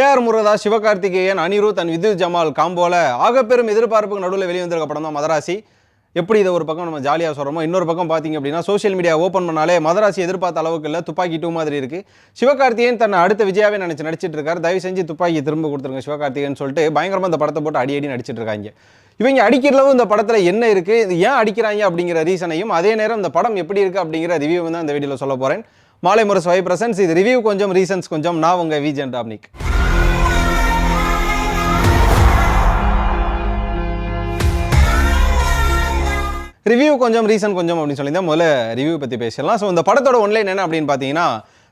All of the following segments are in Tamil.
A R Murugadoss Sivakarthikeyan Anirudh and Vidyut Jammwal காம்போல ஆகப்பெரும் எதிர்பார்ப்புக்கு நடுவில் வெளிவந்திருக்க படம் தான் மதராசி. எப்படி இதை ஒரு பக்கம் நம்ம ஜாலியாக சொல்கிறோமோ இன்னொரு பக்கம் பார்த்தீங்க அப்படின்னா சோஷியல் மீடியா ஓப்பன் பண்ணாலே மதராசி எதிர்பார்த்த அளவுக்கு இல்லை துப்பாக்கி டூ மாதிரி இருக்குது சிவகார்த்திகேயன் தன்னை அடுத்த விஜயாவே நினச்சி நடிச்சிட்டு இருக்காரு. தயவு செஞ்சு துப்பாக்கி திரும்ப கொடுத்துருங்க சிவகார்த்திகேயன் சொல்லிட்டு பயங்கரமாக இந்த படத்தை போட்டு அடி அடி நடிச்சிட்டு இருக்காங்க. இவங்க அடிக்கிறளவு இந்த படத்தில் என்ன இருக்குது இது ஏன் அடிக்கிறாங்க அப்படிங்கிற ரீசனையும் அதே நேரம் இந்த படம் எப்படி இருக்குது அப்படிங்கிற ரிவ்யூ தான் இந்த வீடியோவில் சொல்ல போகிறேன் மாலை முரசு ஃபைவ் பிரசன்ஸ் இது ரிவ்யூ கொஞ்சம் ரீசன்ஸ் கொஞ்சம். நான் உங்கள் விஜன் டாப்னிக் ரிவ்யூ கொஞ்சம் ரீசன் கொஞ்சம் அப்படின்னு சொல்லியிருந்தேன் முதல்ல ரிவ்யூ பற்றி பேசலாம் ஸோ இந்த படத்தோட ஒன்லைன் என்ன அப்படின்னு பார்த்தீங்கன்னா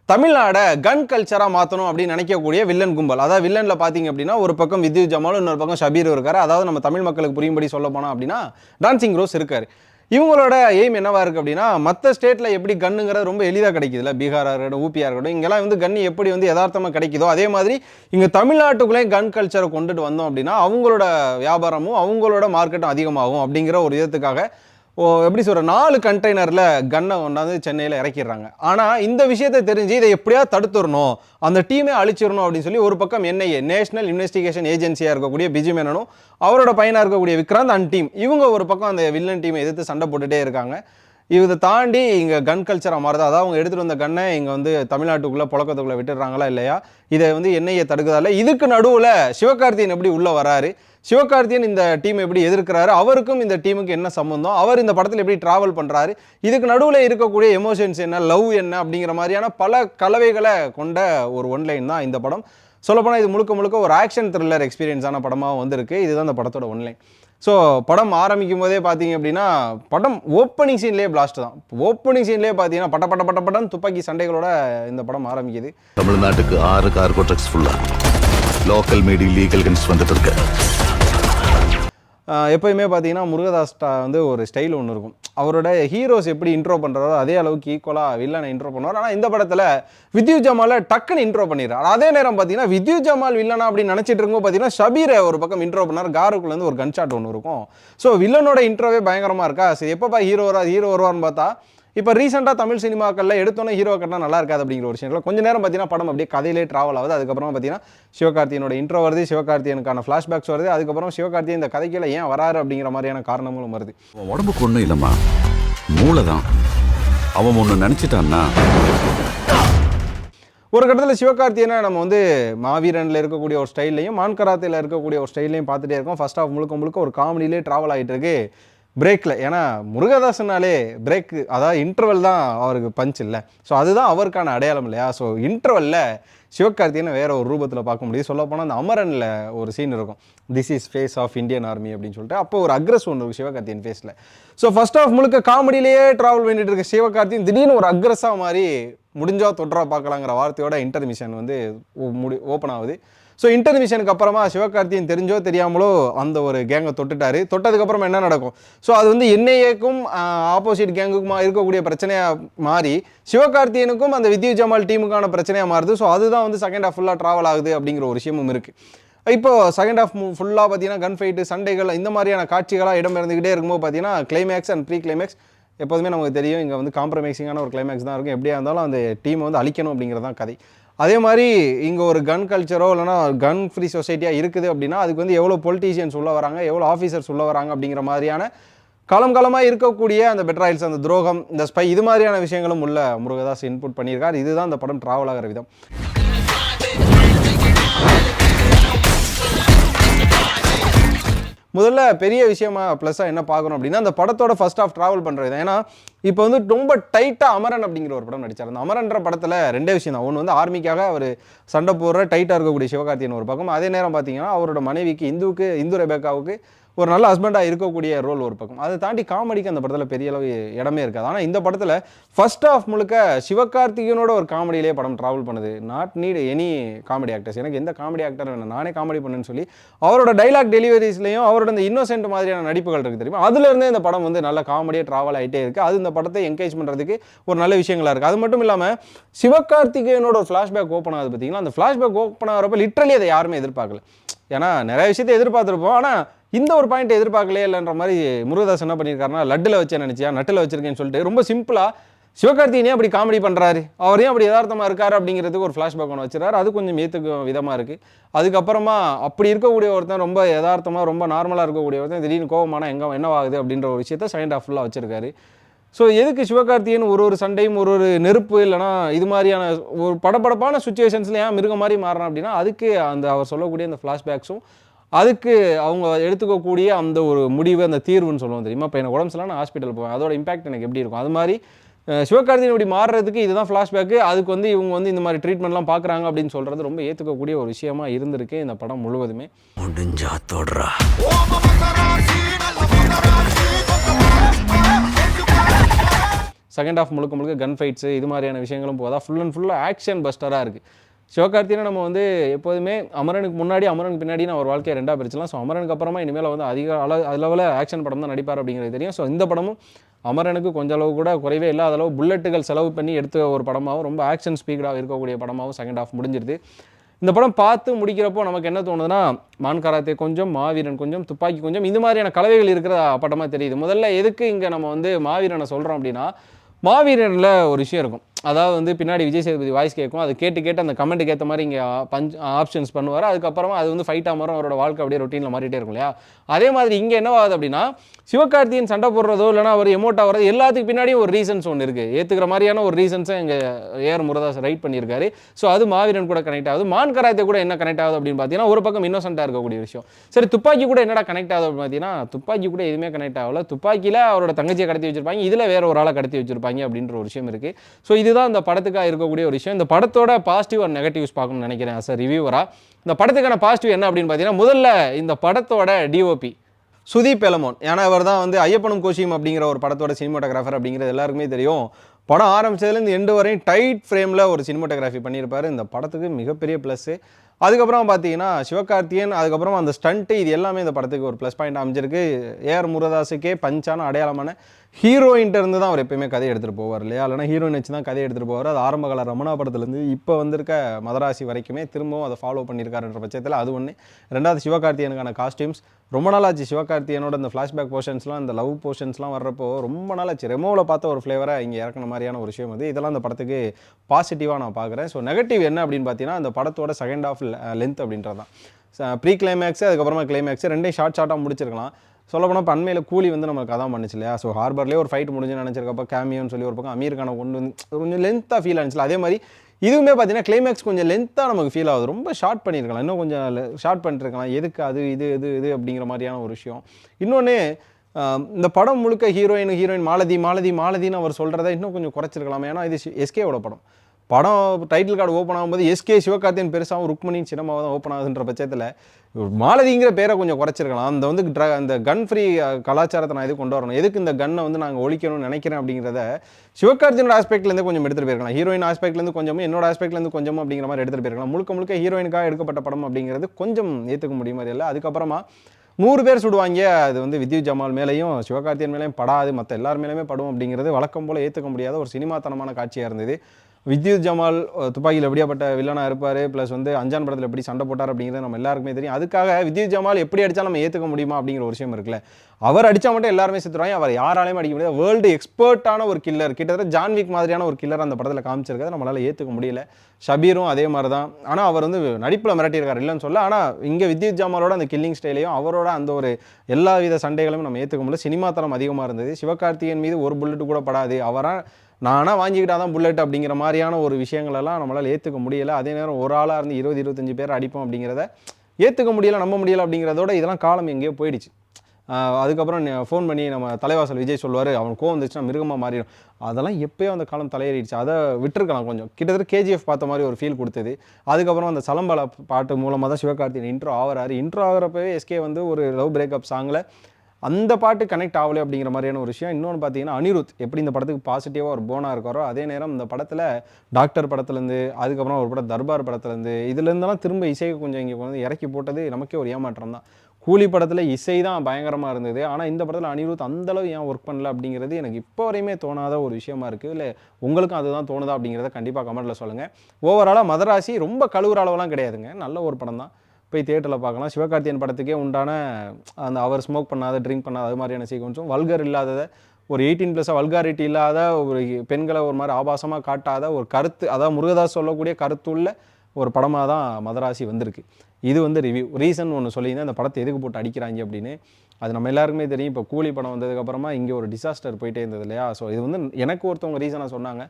தமிழ்நாடை கன் கல்ச்சராக மாற்றணும் அப்படின்னு நினைக்கக்கூடிய வில்லன் கும்பல். அதாவது வில்லனில் பார்த்தீங்க அப்படின்னா ஒரு பக்கம் வித்யு ஜமால் இன்னொரு பக்கம் ஷபீர் இருக்கார். அதாவது நம்ம தமிழ் மக்களுக்கு புரியும்படி சொல்ல போனால் அப்படின்னா டான்சிங் ரோஸ் இருக்கார். இவங்களோட எய்ம் என்னவா இருக்குது அப்படின்னா மற்ற ஸ்டேட்டில் எப்படி கன்னுங்கிறது ரொம்ப எளிதாக கிடைக்குதுல்ல பீகாராக இருக்கட்டும் ஊபியாக இருக்கட்டும் இங்கெல்லாம் வந்து கன் எப்படி வந்து யதார்த்தமாக கிடைக்குதோ அதே மாதிரி இங்கே தமிழ்நாட்டுக்குள்ளே கன் கல்ச்சரை கொண்டுட்டு வந்தோம் அப்படின்னா அவங்களோட வியாபாரமும் அவங்களோட மார்க்கெட்டும் அதிகமாகும் அப்படிங்கிற ஒரு விதத்துக்காக எப்படி சொல்கிற நாலு கண்டெய்னரில் கன்னை கொண்டாந்து சென்னையில் இறக்கிடுறாங்க. ஆனால் இந்த விஷயத்தை தெரிஞ்சு இதை எப்படியா தடுத்துடணும் அந்த டீமே அழிச்சிடணும் அப்படின்னு சொல்லி ஒரு பக்கம் என்ஐஏ நேஷனல் இன்வெஸ்டிகேஷன் ஏஜென்சியாக இருக்கக்கூடிய பிஜி மேனனும் அவரோட பையனாக இருக்கக்கூடிய விக்ராந்த் அண்ட் டீம் இவங்க ஒரு பக்கம் அந்த வில்லன் டீமை எதிர்த்து சண்டை போட்டுகிட்டே இருக்காங்க. இதை தாண்டி இங்கே கன் கல்ச்சராக மாறுது? அதாவது அவங்க எடுத்துகிட்டு வந்த கன்னை இங்கே வந்து தமிழ்நாட்டுக்குள்ளே புழக்கத்துக்குள்ளே விட்டுடுறாங்களா இல்லையா? இதை வந்து என்ஐஏ தடுக்குதால இதுக்கு நடுவில் சிவகார்த்தியன் எப்படி உள்ளே வராரு? சிவகார்த்தியன் இந்த டீம் எப்படி எதிர்க்கிறாரு? அவருக்கும் இந்த டீமுக்கு என்ன சம்பந்தம்? அவர் இந்த படத்தில் எப்படி டிராவல் பண்ணுறாரு இதுக்கு நடுவில் இருக்கக்கூடிய எமோஷன்ஸ் என்ன? லவ் என்ன? அப்படிங்கிற மாதிரியான பல கலவைகளை கொண்ட ஒரு ஒன்லைன் தான் இந்த படம். சொல்லப்போனால் இது முழுக்க முழுக்க ஒரு ஆக்ஷன் த்ரில்லர் எக்ஸ்பீரியன்ஸான படமாக வந்திருக்கு. இதுதான் இந்த படத்தோட ஒன்லைன் ஸோ படம் ஆரம்பிக்கும் போதே பார்த்தீங்க அப்படின்னா படம் ஓப்பனிங் சீன்லேயே பிளாஸ்ட் தான். ஓப்பனிங் சீன்லேயே பார்த்தீங்கன்னா பட்ட பட்ட பட்ட பட்டம் துப்பாக்கி சண்டைகளோட இந்த படம் ஆரம்பிக்குது. தமிழ்நாட்டுக்கு ஆறு கார்கோ ட்ரக்ஸ் லோக்கல் மீடி லீகல் கன்ஸ் வந்துட்டு இருக்கு. எப்போயுமே பார்த்தீங்கன்னா முருகதாஸ் டா வந்து ஒரு ஸ்டைல் ஒன்று இருக்கும். அவரோட ஹீரோஸ் எப்படி இன்ட்ரோ பண்ணுறாரோ அதே அளவுக்கு ஈக்குவலாக வில்லனை இன்ட்ரோ பண்ணுவார். ஆனால் இந்த படத்தில் வித்யு ஜமாலை டக்குன்னு இன்ட்ரோ பண்ணிடுறார். அதே நேரம் பார்த்தீங்கன்னா வித்யு ஜமால் வில்லனா அப்படின்னு நினச்சிட்டு இருக்கும்போது பார்த்தீங்கன்னா ஷபீரை ஒரு பக்கம் இன்ட்ரோ பண்ணார். காருக்குள்ளேருந்து ஒரு கன் ஷாட் ஒன்று இருக்கும் ஸோ வில்லனோட இன்ட்ரோவே பயங்கரமாக இருக்கா? சரி எப்போப்பா ஹீரோ வரா? ஹீரோ வருவார்னு பார்த்தா இப்போ ரீசெண்டாக தமிழ் சினிமாக்களில் எடுத்தோன்னே ஹீரோ கட்டினா நல்லா இருக்காது அப்படிங்கிற ஒரு விஷயம் கொஞ்ச நேரம் பார்த்தீங்கன்னா படம் அப்படியே கதையிலே ட்ராவல் ஆகுது. அதுக்கப்புறம் பார்த்தீங்கன்னா சிவகார்த்தியனோட இன்ட்ரோ வருது சிவகார்த்தியனுக்கான ஃப்ளாஷ்பேக்ஸ் வருது. அதுக்கப்புறம் சிவகார்த்தியன் இந்த கதைக்குள்ள ஏன் வராரு அப்படிங்கிற மாதிரியான காரணங்களும் வருது. உடம்புக்கு ஒன்றும் இல்லைம்மா. மூளை தான் அவன் ஒன்று நினச்சிட்டான்னா? ஒரு கட்டத்தில் சிவகார்த்தியனை நம்ம வந்து மாவீரனில் இருக்கக்கூடிய ஒரு ஸ்டைல்லையும் மான்கராத்தில் இருக்கக்கூடிய ஒரு ஸ்டைல்லையும் பார்த்துட்டே இருக்கோம். ஃபர்ஸ்ட் ஆஃப் முழுக்க முழுக்க ஒரு காமெடியிலே ட்ராவல் ஆகிட்டு இருக்கு. பிரேக்கில் ஏன்னா முருகதாசனாலே பிரேக்கு அதாவது இன்டர்வல் தான் அவருக்கு பஞ்ச் இல்லை. ஸோ அதுதான் அவருக்கான அடையாளம் இல்லையா? ஸோ இன்டர்வலில் சிவகார்த்தியனை வேற ஒரு ரூபத்தில் பார்க்க முடியும். சொல்ல போனால் அந்த அமரனில் ஒரு சீன் இருக்கும். This is face of Indian army அப்படின்னு சொல்லிட்டு. அப்போ ஒரு அக்ரஸ் ஒன்று இருக்கும் சிவகார்த்தியன் ஃபேஸில் ஸோ ஃபர்ஸ்ட் ஆஃப் முழுக்க காமெடியிலேயே ட்ராவல் பண்ணிட்டு இருக்க சிவகார்த்தியன் திடீர்னு ஒரு அக்ரஸாக மாதிரி முடிஞ்சால் தொற்றா பார்க்கலாங்கிற வார்த்தையோட இன்டர்மிஷன் வந்து முடி ஓப்பன் ஆகுது. ஸோ இன்டர்மிஷனுக்கு அப்புறமா சிவகார்த்தியன் தெரிஞ்சோ தெரியாமலோ அந்த ஒரு கேங்கை தொட்டுட்டாரு. தொட்டதுக்கப்புறம் என்ன நடக்கும்? ஸோ அது வந்து என்ஐஏக்கும் ஆப்போசிட் கேங்குக்குமா இருக்கக்கூடிய பிரச்சனையாக மாறி சிவகார்த்தியனுக்கும் அந்த வித்யு ஜமால் டீமுக்கான பிரச்சனையாக மாறுது. ஸோ அதுதான் வந்து செகண்ட் ஹாஃப் ஃபுல்லாக ட்ராவல் ஆகுது அப்படிங்கிற ஒரு விஷயமும் இருக்குது இப்போ செகண்ட் ஹாஃப் ஃபுல்லாக பார்த்தீங்கன்னா கன் ஃபைட்டு சண்டைகள் இந்த மாதிரியான காட்சிகளாக இடம் இருந்துக்கிட்டே இருக்கும்போது பார்த்தீங்கன்னா கிளைமேக்ஸ் அண்ட் ப்ரீ கிளைமேக்ஸ் எப்போதுமே நமக்கு தெரியும். இங்கே வந்து காம்ப்ரமைசிங்கான ஒரு கிளைமேக்ஸ் தான் இருக்கும். எப்படியா இருந்தாலும் அந்த டீமை வந்து அழிக்கணும் அப்படிங்கிறது தான் கதை. அதே மாதிரி இங்கே ஒரு கன் கல்ச்சரோ இல்லைனா கன் ஃப்ரீ சொசைட்டியாக இருக்குது அப்படின்னா அதுக்கு வந்து எவ்வளோ பொலிட்டீஷியன்ஸ் உள்ள வராங்க எவ்வளோ ஆஃபீஸர்ஸ் உள்ள வராங்க அப்படிங்கிற மாதிரியான காலம் காலமாக இருக்கக்கூடிய அந்த பெட்ராயில்ஸ் அந்த துரோகம் இந்த ஸ்பை இது மாதிரியான விஷயங்களும் உள்ள முருகதாஸ் இன்புட் பண்ணியிருக்கார். இதுதான் அந்த படம் ட்ராவல் ஆகிற விதம். முதல்ல பெரிய விஷயமா ப்ளஸ்ஸாக என்ன பார்க்கணும் அப்படின்னா அந்த படத்தோட ஃபர்ஸ்ட் ஆஃப் ட்ராவல் பண்ணுறது ஏன்னா இப்போ வந்து ரொம்ப டைட்டாக அமரன் அப்படிங்கிற ஒரு படம் நடித்தார் அந்த அமரன்ற படத்தில் ரெண்டே விஷயம் தான். ஒன்று வந்து ஆர்மிக்காக அவர் சண்டை போடுற டைட்டாக இருக்கக்கூடிய சிவகார்த்தியன் ஒரு பக்கம். அதே நேரம் பார்த்தீங்கன்னா அவரோட மனைவிக்கு இந்துவுக்கு இந்து ரெபேக்காவுக்கு ஒரு நல்ல ஹஸ்பண்டாக இருக்கக்கூடிய ரோல் ஒரு பக்கம். அதை தாண்டி காமெடிக்கு அந்த படத்தில் பெரிய அளவு இடமே இருக்காது. ஆனால் இந்த படத்தில் ஃபர்ஸ்ட் ஆஃப் முழுக்க சிவகார்த்திகேயனோட ஒரு காமெடியிலே படம் ட்ராவல் பண்ணுது. Not need any comedy actors எனக்கு எந்த காமெடி ஆக்டர் வேணும்? நானே காமெடி பண்ணுன்னு சொல்லி அவரோட டைலாக் டெலிவரிஸ்லையும் அவரோட இந்த இன்னோசென்ட் மாதிரியான நடிப்புகள் இருக்குது தெரியுமா? அதுலேருந்தே இந்த படம் வந்து நல்ல காமெடியாக ட்ராவல் ஆகிட்டே இருக்குது அது இந்த படத்தை என்கரேஜ் பண்ணுறதுக்கு ஒரு நல்ல விஷயங்களாக இருக்குது அது மட்டும் இல்லாமல் சிவகார்த்திகேயனோட ஒரு ஃப்ளாஷ்பேக் ஓப்பன் ஆகுது பார்த்தீங்களா அந்த ஃப்ளாஷ்பேக் ஓப்பன் ஆகிறப்ப லிட்ரலி அதை யாருமே எதிர்பார்க்கல. ஏன்னா நிறைய விஷயத்தை எதிர்பார்த்துருப்போம். ஆனால் இந்த ஒரு பாயிண்ட் எதிர்பார்க்கலையே இல்லைன்ற மாதிரி முருகதாஸ் என்ன பண்ணியிருக்காருன்னா லட்டில் வச்சேன் நினச்சியா? நட்டில் வச்சிருக்கேன்னு சொல்லிட்டு ரொம்ப சிம்பிளாக சிவகார்த்திகேயன் ஏன் அப்படி காமெடி பண்ணுறாரு அவர் ஏன் அப்படி யதார்த்தமாக இருக்கார் அப்படிங்கிறதுக்கு ஒரு ஃப்ளாஷ்பேக் ஒன்று வச்சுறாரு அது கொஞ்சம் ஏற்றுக்கும் விதமாக இருக்குது அதுக்கப்புறமா அப்படி இருக்கக்கூடிய ஒருத்தன் ரொம்ப யதார்த்தமாக ரொம்ப நார்மலாக இருக்கக்கூடிய ஒருத்தன் திடீர்னு கோபமான எங்கே என்னவாகுது அப்படின்ற ஒரு விஷயத்த செகண்ட் ஆஃப் ஃபுல்லாக வச்சுருக்காரு. ஸோ எதுக்கு சிவகார்த்தியன் ஒரு ஒரு சண்டையும் ஒரு ஒரு நெருப்பு இல்லைனா இது மாதிரியான ஒரு படப்படப்பான சுச்சுவேஷன்ஸில் ஏன் மிருக மாதிரி மாறணும் அப்படின்னா அதுக்கு அந்த அவர் சொல்லக்கூடிய அந்த ஃப்ளாஷ்பேக்ஸும் அதுக்கு அவங்க எடுத்துக்கக்கூடிய அந்த ஒரு முடிவு அந்த தீர்வுன்னு சொல்லுவோம் தெரியுமா? இப்போ எனக்கு உடம்பு சரியில்லை நான் ஹாஸ்பிட்டல் போவேன். அதோட இம்பாக்ட் எனக்கு எப்படி இருக்கும்? அது மாதிரி அஹ், சிவகார்த்திகேயன் இப்படி மாறுறதுக்கு இதுதான் ஃப்ளாஷ்பேக்கு அதுக்கு வந்து இவங்க வந்து இந்த மாதிரி ட்ரீட்மெண்ட்லாம் பார்க்குறாங்க அப்படின்னு சொல்கிறது ரொம்ப ஏற்றுக்கக்கூடிய ஒரு விஷயமா இருந்திருக்கு இந்த படம் முழுவதுமே. முடிஞ்சா தொடுறா. செகண்ட் ஹாஃப் முழுக்க முழுக்க கன் ஃபைட்ஸு இது மாதிரியான விஷயங்களும் போதா ஃபுல் அண்ட் ஃபுல்லாக ஆக்ஷன் பஸ்டராக இருக்குது சிவகார்த்தியனை நம்ம வந்து எப்போதுமே அமரனுக்கு முன்னாடி அமரனுக்கு பின்னாடி நான் ஒரு வாழ்க்கையை ரெண்டாக பிரிச்சலாம் ஸோ அமரனுக்கு அப்புறமா இனிமேல் வந்து அதிக அள அளவில் ஆக்ஷன் படம் தான் நடிப்பார் அப்படிங்கிறது தெரியும். ஸோ இந்த படமும் அமரனுக்கு கொஞ்ச அளவு கூட குறைவே இல்லாத அளவு புல்லட்டுகள் செலவு பண்ணி எடுத்த ஒரு படமாகவும் ரொம்ப ஆக்ஷன் ஸ்பீடாக இருக்கக்கூடிய படமாகவும் செகண்ட் ஆஃப் முடிஞ்சிருது. இந்த படம் பார்த்து முடிக்கிறப்போ நமக்கு என்ன தோணுதுன்னா மான் கராத்தே கொஞ்சம் மாவீரன் கொஞ்சம் துப்பாக்கி கொஞ்சம் இந்த மாதிரியான கலவைகள் இருக்கிற படமாக தெரியுது. முதல்ல எதுக்கு இங்கே நம்ம வந்து மாவீரனை சொல்கிறோம் அப்படின்னா மாவீரனில் ஒரு விஷயம் இருக்கும். அதாவது வந்து பின்னாடி விஜய் சேதுபதி வாய்ஸ் கேட்கும் அது கேட்டு கேட்டு அந்த கமெண்ட்டுக்கு ஏற்ற மாதிரி இங்கே பஞ்ச் ஆப்ஷன்ஸ் பண்ணுவார். அதுக்கப்புறமா அது வந்து ஃபைட்டாக மாறும் அவரோட வாழ்க்கை அப்படியே ரொட்டீனில் மாறிட்டே இருக்கும் இல்லையா? அதே மாதிரி இங்கே என்னவாகுது அப்படின்னா சிவகார்த்தியின் சண்டை போடுறதோ இல்லைனா அவர் எமோட் ஆகிறது எல்லாத்துக்கு பின்னாடியும் ஒரு ரீசன்ஸ் ஒன்று இருக்குது ஏற்றுக்கிற மாதிரியான ஒரு ரீசன்ஸை இங்கே ஏஆர் முருகதாஸ் ரைட் பண்ணியிருக்காரு. ஸோ அது மாவீரன் கூட கனெக்ட் ஆகுது. மான் கராத்தே கூட என்ன கனெக்ட் ஆகுது அப்படின்னு பார்த்தீங்கன்னா ஒரு பக்கம் இன்னோசென்ட்டாக இருக்கக்கூடிய விஷயம். சரி துப்பாக்கி கூட என்னடா கனெக்ட் ஆகுது அப்படின்னு பார்த்தீங்கன்னா துப்பாக்கி கூட எதுவுமே கனெக்ட் ஆகல. துப்பாக்கியில் அவரோட தங்கச்சியை கடத்தி வச்சிருப்பாங்க. இதில் வேற ஒரு ஆளை கடத்தி வச்சிருப்பாங்க. அப்படின்ற ஒரு விஷயம் இருக்குது ஸோ இதுதான் இந்த படத்துக்காக இருக்கக்கூடிய ஒரு விஷயம். இந்த படத்தோட பாசிட்டிவ் அண்ட் நெகட்டிவ்ஸ் பார்க்கணும்னு நினைக்கிறேன் சார் ரிவியூவராக இந்த படத்துக்கான பாசிட்டிவ் என்ன அப்படின்னு பார்த்தீங்கன்னா முதல்ல இந்த படத்தோட டிஓபி சுதீப் எலமோன். ஏன்னா இவர் தான் வந்து ஐயப்பனும் கோஷியம் அப்படிங்கிற ஒரு படத்தோட சினிமாட்டோகிராஃபர் அப்படிங்கிறது எல்லாருக்குமே தெரியும். படம் ஆரம்பிச்சதுலேருந்து எண்டு வரையும் டைட் ஃப்ரேமில் ஒரு சினிமாட்டோகிராஃபி பண்ணியிருப்பார். இந்த படத்துக்கு மிகப்பெரிய ப்ளஸ்ஸு அதுக்கப்புறம் பார்த்தீங்கன்னா சிவகார்த்தியன் அதுக்கப்புறம் அந்த ஸ்டண்ட்டு இது எல்லாமே இந்த படத்துக்கு ஒரு ப்ளஸ் பாயிண்ட் அமைஞ்சிருக்கு. ஏஆர் முருகதாஸுக்கே பஞ்சான அடையாளமான ஹீரோயின்ட்டு இருந்து தான் அவர் எப்பயுமே கதை எடுத்துகிட்டு போவார் இல்லையா? இல்லைனா ஹீரோயின் வச்சு தான் கதை எடுத்துகிட்டு போவார். அது ஆரம்ப கால ரமணா படத்துலேருந்து இப்போ வந்திருக்க மதராசி வரைக்குமே திரும்பவும் அதை ஃபாலோ பண்ணியிருக்காருன்ற பட்சத்தில் அது ஒன்று ரெண்டாவது சிவகார்த்தியனுக்கான காஸ்டியூம்ஸ் ரொம்ப நாளாச்சு சிவகார்த்தியனோட இந்த ஃப்ளாஷ்பேக் போர்ஷன்ஸ்லாம் இந்த லவ் போர்ஷன்ஸ்லாம் வர்றப்போ ரொம்ப நாளாச்சு. ரெமோவில் பார்த்த ஒரு ஃப்ளேவரை இங்கே இறக்குன மாதிரியான ஒரு விஷயம் அது. இதெல்லாம் அந்த படத்துக்கு பாசிட்டிவாக நான் பார்க்குறேன். ஸோ நெகட்டிவ் என்ன அப்படின்னு பார்த்தீங்கன்னா அந்த படத்தோட செகண்ட் ஆஃப் லென்த் அப்படின்றது தான் ப்ரீ கிளைமேக்ஸு அதுக்கப்புறமா கிளைமேக்ஸு ரெண்டையும் ஷார்ட் ஷார்ட்டாக முடிச்சிருக்கலாம். சொல்லப்போனால் இப்போ அண்மையில் கூலி வந்து நமக்கு அதான் பண்ணுச்சு இல்லையா? ஸோ ஹார்பர்லேயே ஒரு ஃபைட் முடிஞ்சுன்னு நினச்சிருக்கப்போ கேமியோன்னு சொல்லி ஒரு பக்கம் அமீர் கானை கொண்டு வந்து கொஞ்சம் லென்த்தாக ஃபீல் ஆனிச்சுல. அதே மாதிரி இதுவுமே பார்த்தீங்கன்னா கிளைமேக்ஸ் கொஞ்சம் லென்த்தாக நமக்கு ஃபீல் ஆகுது. ரொம்ப ஷார்ட் பண்ணியிருக்கலாம் இன்னும் கொஞ்சம் ஷார்ட் பண்ணிருக்கலாம். எதுக்கு அது இது இது இது அப்படிங்கிற மாதிரியான ஒரு விஷயம். இன்னொன்று இந்த படம் முழுக்க ஹீரோயின் ஹீரோயின் மாலதி மாலதி மாலதின்னு அவர் சொல்கிறத இன்னும் கொஞ்சம் குறைச்சிருக்கலாம். ஏன்னா இது எஸ்கேவோட படம். படம் டைட்டில் கார்டு ஓப்பன் ஆகும்போது எஸ்கே சிவகார்த்தியன் பெருசாகவும் ருக்மணி சின்னமாவும் தான் ஓப்பன் ஆகுதுன்ற பட்சத்தில் மாலதிங்கிற பேரை கொஞ்சம் குறைச்சிருக்கலாம். அந்த வந்து ட்ர அந்த கன் ஃப்ரீ கலாச்சாரத்தை நான் இது கொண்டு வரணும். எதுக்கு இந்த கன்னை வந்து நாங்கள் ஒழிக்கணும்னு நினைக்கிறேன் அப்படிங்கிறத சிவகார்த்தியனோட ஆஸ்பெக்ட்லேருந்து கொஞ்சம் எடுத்துகிட்டு போயிருக்கலாம். ஹீரோயின் ஆஸ்பெக்ட்லேருந்து கொஞ்சமும் என்னோட ஆஸ்பெக்ட்லேருந்து கொஞ்சமும் அப்படிங்கிற மாதிரி எடுத்துகிட்டு போயிருக்கலாம். முழுக்க முழுக்க ஹீரோயினுக்காக எடுக்கப்பட்ட படம் அப்படிங்கிறது கொஞ்சம் ஏற்றுக்க முடியும். மாதிரி இல்லை. அதுக்கப்புறமா நூறு பேர் சுடுவாங்க. அது வந்து வித்யு ஜமால் மேலேயும் சிவகார்த்தியன் மேலேயும் படாது. மற்ற எல்லார் மேலேயுமே படும் அப்படிங்கிறது வழக்கம் போல் ஏற்றுக்க முடியாத ஒரு சினிமாத்தனமான காட்சியாக இருந்தது. வித்யுத் ஜமால் துப்பாக்கியில் எப்படியாப்பட்ட வில்லனாக இருப்பார் ப்ளஸ் வந்து அஞ்சான் படத்தில் எப்படி சண்டை போட்டார் அப்படிங்கிறது நம்ம எல்லாருக்குமே தெரியும். அதுக்காக வித்யுத் ஜமால் எப்படி அடித்தா நம்ம ஏற்றுக்க முடியுமா அப்படிங்கிற ஒரு விஷயம் இருக்குல்ல. அவர் அடித்தா மட்டும் எல்லாருமே செத்துருவாங்க. அவர் யாராலையும் அடிக்க முடியாது. வேர்ல்டு எக்ஸ்பர்ட்டான ஒரு கில்லர் கிட்டத்தட்ட ஜான்விக் மாதிரியான ஒரு கில்லர் அந்த படத்தில் காமிச்சிருக்கிறது நம்மளால் ஏற்றுக்க முடியல. ஷபீரும் அதே மாதிரி தான் ஆனால் அவர் வந்து நடிப்பில் மிரட்டியிருக்கார். இல்லைன்னு சொல்ல. ஆனால் இங்கே வித்யுத் ஜமாலோட அந்த கில்லிங் ஸ்டைலையும் அவரோட அந்த ஒரு எல்லா வித சண்டைகளும் நம்ம ஏற்றுக்க முடியல. சினிமா தரம் அதிகமாக இருந்தது. சிவகார்த்திகேயன் மீது ஒரு புல்லட் கூட படாது. அவராக நானாக வாங்கிக்கிட்டா தான் புல்லட் அப்படிங்கிற மாதிரியான ஒரு விஷயங்களெல்லாம் நம்மளால் ஏற்றுக்க முடியல. அதே நேரம் ஒரு ஆளாக இருந்து இருபது இருபத்தஞ்சு பேர் அடிப்போம் அப்படிங்கிறத ஏற்றுக்க முடியலை நம்ப முடியலை அப்படிங்கிறதோட இதெல்லாம் காலம் எங்கேயோ போயிடுச்சு. அதுக்கப்புறம் ஃபோன் பண்ணி நம்ம தலைவாசல் விஜய் சொல்லுவார் அவன் கோவம் வந்துச்சுன்னா மிருகமாக மாறிடும். அதெல்லாம் எப்போயோ அந்த காலம் தலையேறிடுச்சு. அதை விட்டுருக்கலாம் கொஞ்சம். கிட்டத்தட்ட கேஜிஎஃப் பார்த்த மாதிரி ஒரு ஃபீல் கொடுத்தது. அதுக்கப்புறம் அந்த சலம்பல பாட்டு மூலமாக தான் சிவகார்த்திகேயன் இன்ட்ரோ ஆகிறாரு. இன்ட்ரோ ஆகிறப்பவே எஸ்கே வந்து ஒரு லவ் பிரேக்கப் சாங்கில் அந்த பாட்டு கனெக்ட் ஆகலை அப்படிங்கிற மாதிரியான ஒரு விஷயம். இன்னொன்று பார்த்தீங்கன்னா அனிருத் எப்படி இந்த படத்துக்கு பாசிட்டிவாக ஒரு போனாக இருக்காரோ அதே நேரம் இந்த படத்தில் டாக்டர் படத்துலேருந்து அதுக்கப்புறம் ஒரு படம் தர்பார் படத்துலேருந்து இதுலேருந்தெல்லாம் திரும்ப இசையை கொஞ்சம் இங்கே வந்து இறக்கி போட்டது நமக்கே ஒரு ஏமாற்றம் தான். கூலி படத்தில் இசை தான் பயங்கரமாக இருந்தது. ஆனால் இந்த படத்தில் அனிருத் அந்தளவு ஏன் ஒர்க் பண்ணல அப்படிங்கிறது எனக்கு இப்போ வரையுமே தோணாத ஒரு விஷயமா இருக்குது இல்லை உங்களுக்கும் அதுதான் தோணுதா அப்படிங்கிறத கண்டிப்பாக கமெண்ட்டில் சொல்லுங்கள் ஓவராலாக மதராசி ரொம்ப கழுவுற அளவுலாம் கிடையாதுங்க. நல்ல ஒரு படம் தான். போய் தியேட்டரில் பார்க்கலாம். சிவகார்த்தியன் படத்துக்கே உண்டான அந்த அவர் ஸ்மோக் பண்ணாத ட்ரிங்க் பண்ணாத அது மாதிரியான சீக்வன்ஸும் வல்கர் இல்லாததை ஒரு எயிட்டீன் ப்ளஸ் வல்காரிட்டி இல்லாத ஒரு பெண்களை ஒரு மாதிரி ஆபாசமாக காட்டாத ஒரு கருத்து அதாவது முருகதாஸ் சொல்லக்கூடிய கருத்துள்ள ஒரு படமாக தான் மதராசி வந்திருக்கு. இது வந்து ரிவ்யூ ரீசன் ஒன்று சொல்லியிருந்தேன். அந்த படத்தை எதுக்கு போட்டு அடிக்கிறாங்க அப்படின்னு. அது நம்ம எல்லாருக்குமே தெரியும். இப்போ கூலி படம் வந்ததுக்கப்புறமா இங்கே ஒரு டிசாஸ்டர் போயிட்டே இருந்தது இல்லையா? ஸோ இது வந்து எனக்கு ஒருத்தவங்க ரீசனாக சொன்னாங்க.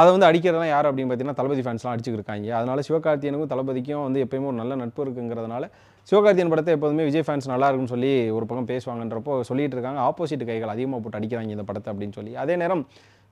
அதை வந்து அடிக்கிறதெல்லாம் யார் அப்படின்னு பார்த்தீங்கன்னா தளபதி ஃபேன்ஸ்லாம் அடிச்சுருக்காங்க அதனால் சிவகார்த்தியனுக்கும் தளபதிக்கும் வந்து எப்பயுமே ஒரு நல்ல நட்பு இருக்குங்கிறதுனால சிவகார்த்தியன் படத்தை எப்போதுமே விஜய் ஃபேன்ஸ் நல்லா இருக்குன்னு சொல்லி ஒரு பக்கம் பேசுவாங்கன்றப்போ சொல்லிட்டு இருக்காங்க. ஆப்போசிட் கைகள் அதிகமாக போட்டு அடிக்கிறாங்க இந்த படத்தை அப்படின்னு சொல்லி. அதே நேரம்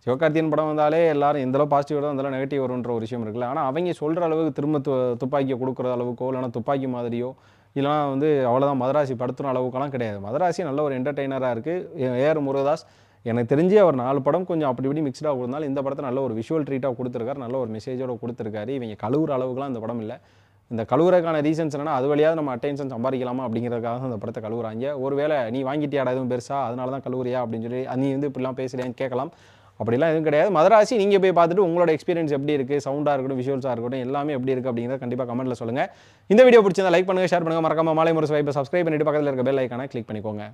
சிவகார்த்தியன் படம் வந்தாலே எல்லாரும் எந்தளவு பாசிட்டிவ் வரும் அந்தளவு நெகட்டிவ் வரும்ன்ற ஒரு விஷயம் இருக்குல்ல. ஆனால் அவங்க சொல்கிற அளவுக்கு திரும்ப து துப்பாக்கியை கொடுக்குற அளவுக்கோ இல்லைனா துப்பாக்கி மாதிரியோ இல்லைனா வந்து அவ்வளோதான் மதராசி படுத்துன அளவுக்கெல்லாம் கிடையாது. மதராசி நல்ல ஒரு என்டர்டெய்னராக இருக்குது ஏஆர் முருகதாஸ் எனக்கு தெரிஞ்சு அவர் நாலு படம் கொஞ்சம் அப்படி இப்படி மிக்ஸ்டாக கொடுத்தாலும் இந்த படத்தை நல்ல ஒரு விஷுவல் ட்ரீட்டாக கொடுத்துருக்காரு நல்ல ஒரு மெசேஜோட கொடுத்துருக்காரு. இவங்க கழுவுற அளவுக்குலாம் இந்த படம் இல்லை. இந்த கழுவுறதுக்கான ரீசன்ஸ் என்னன்னா அது வழியாக நம்ம அட்டென்ஷன் சம்பாதிக்கலாமா அப்படிங்கிறதுக்காக தான் அந்த படத்தை கழுவுறாங்க. ஒருவேளை நீ வாங்கிட்டியாடா எதுவும் பெருசா அதனால தான் கழுவுறியா அப்படின்னு சொல்லி நீ வந்து இப்படிலாம் பேசுறியான்னு கேட்கலாம். அப்படிலாம் எதுவும் கிடையாது. மதராசி நீங்கள் போய் பார்த்துட்டு உங்களோட எக்ஸ்பீரியன்ஸ் எப்படி இருக்குது சவுண்டாக இருக்கட்டும் விஷுவல்ஸாக இருக்கட்டும் எல்லாமே எப்படி இருக்குது அப்படிங்கிறத கண்டிப்பாக கமெண்ட்டில் சொல்லுங்கள் இந்த வீடியோ பிடிச்சிருந்தா லைக் பண்ணுங்கள் ஷேர் பண்ணுங்கள் மறக்காம மாலை முறை வைப்பை சப்ஸ்கிரைப் பண்ணிட்டு பக்கத்தில் இருக்க பெல் ஐக்கான கிளிக் பண்ணிக்கோங்க.